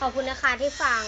ขอบคุณนะคะที่ฟัง